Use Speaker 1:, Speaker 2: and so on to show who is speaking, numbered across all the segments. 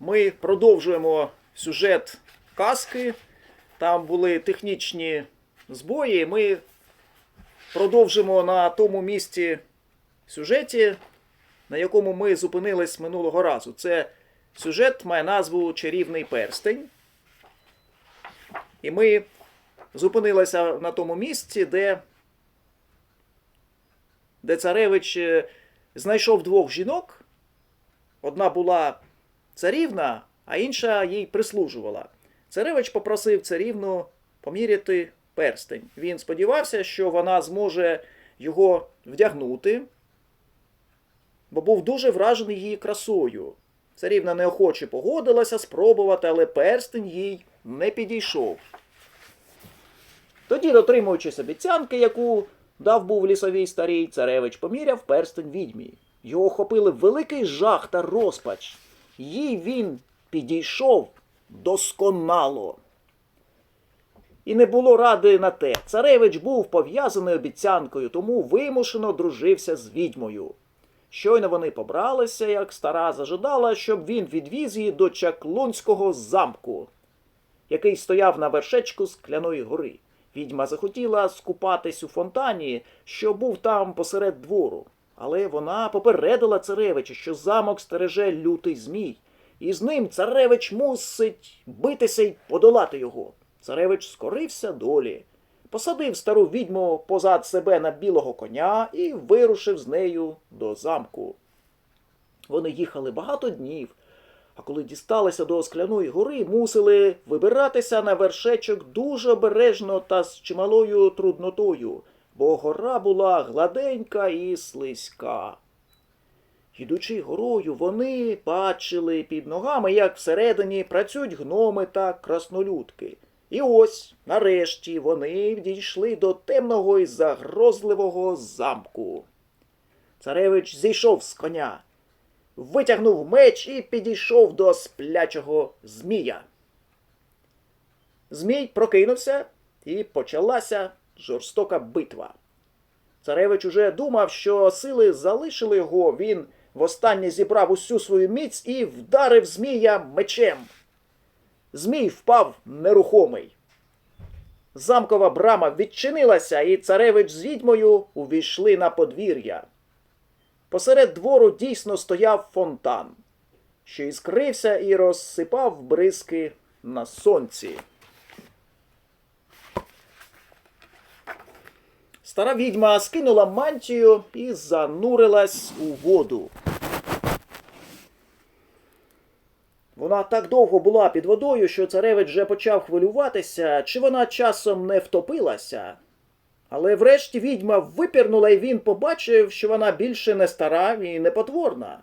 Speaker 1: Ми продовжуємо сюжет казки. Там були технічні збої. Ми продовжимо на тому місці сюжеті, на якому ми зупинились минулого разу. Це сюжет має назву Чарівний перстень. І ми зупинилися на тому місці, де, де царевич е, знайшов двох жінок. Одна була царівна, а інша їй прислужувала. Царевич попросив царівну поміряти перстень. Він сподівався, що вона зможе його вдягнути, бо був дуже вражений її красою. Царівна неохоче погодилася спробувати, але перстень їй не підійшов. Тоді, дотримуючись обіцянки, яку дав був лісовій старій, царевич поміряв перстень відьмі. Його охопили великий жах та розпач. Їй він підійшов досконало. І не було ради на те. Царевич був пов'язаний обіцянкою, тому вимушено дружився з відьмою. Щойно вони побралися, як стара зажадала, щоб він відвіз її до Чаклунського замку, який стояв на вершечку скляної гори. Відьма захотіла скупатись у фонтані, що був там посеред двору. Але вона попередила царевича, що замок стереже лютий змій, і з ним царевич мусить битися й подолати його. Царевич скорився долі, посадив стару відьму позад себе на білого коня і вирушив з нею до замку. Вони їхали багато днів, а коли дісталися до скляної гори, мусили вибиратися на вершечок дуже обережно та з чималою труднотою, бо гора була гладенька і слизька. Йдучи горою, вони бачили під ногами, як всередині працюють гноми та краснолюдки. І ось, нарешті, вони дійшли до темного і загрозливого замку. Царевич зійшов з коня, витягнув меч і підійшов до сплячого змія. Змій прокинувся, і почалася жорстока битва. Царевич уже думав, що сили залишили його, він востаннє зібрав усю свою міць і вдарив змія мечем. Змій впав нерухомий. Замкова брама відчинилася, і царевич з відьмою увійшли на подвір'я. Посеред двору дійсно стояв фонтан, що іскрився і розсипав бризки на сонці. Стара відьма скинула мантію і занурилась у воду. Вона так довго була під водою, що царевич вже почав хвилюватися, чи вона часом не втопилася. Але врешті відьма випірнула, і він побачив, що вона більше не стара і не потворна.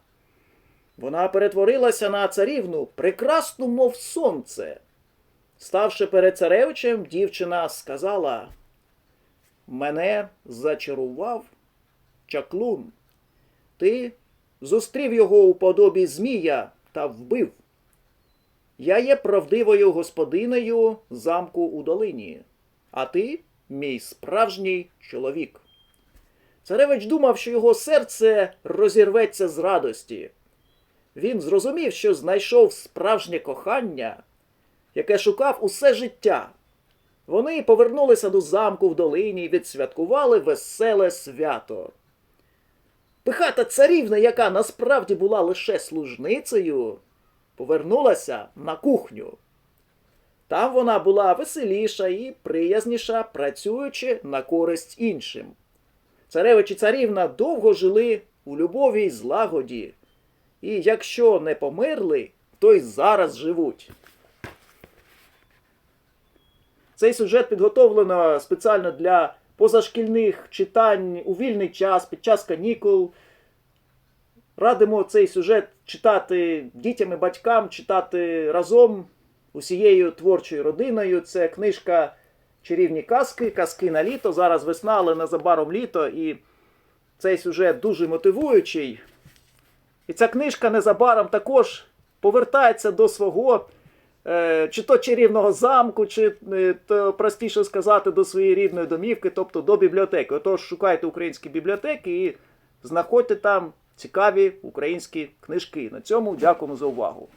Speaker 1: Вона перетворилася на царівну, прекрасну, мов сонце. Ставши перед царевичем, дівчина сказала: Мене зачарував чаклун. Ти зустрів його у подобі Змія та вбив. Я є правдивою господинею замку у долині, а ти мій справжній чоловік. Царевич думав, що його серце розірветься з радості. Він зрозумів, що знайшов справжнє кохання, яке шукав усе життя. Вони повернулися до замку в долині і відсвяткували веселе свято. Пихата царівна, яка насправді була лише служницею, повернулася на кухню. Там вона була веселіша і приязніша, працюючи на користь іншим. Царевич і царівна довго жили у любові й злагоді, і якщо не померли, то й зараз живуть. Цей сюжет підготовлено спеціально для позашкільних читань у вільний час під час канікул. Радимо цей сюжет читати дітям і батькам, читати разом усією творчою родиною. Це книжка Чарівні казки, казки на літо. Зараз весна, але незабаром літо. І цей сюжет дуже мотивуючий. І ця книжка незабаром також повертається до свого чи то чарівного замку, чи е, то простіше сказати, до своєї рідної домівки, тобто до бібліотеки. Отож, шукайте українські бібліотеки і знаходьте там цікаві українські книжки. На цьому дякуємо за увагу.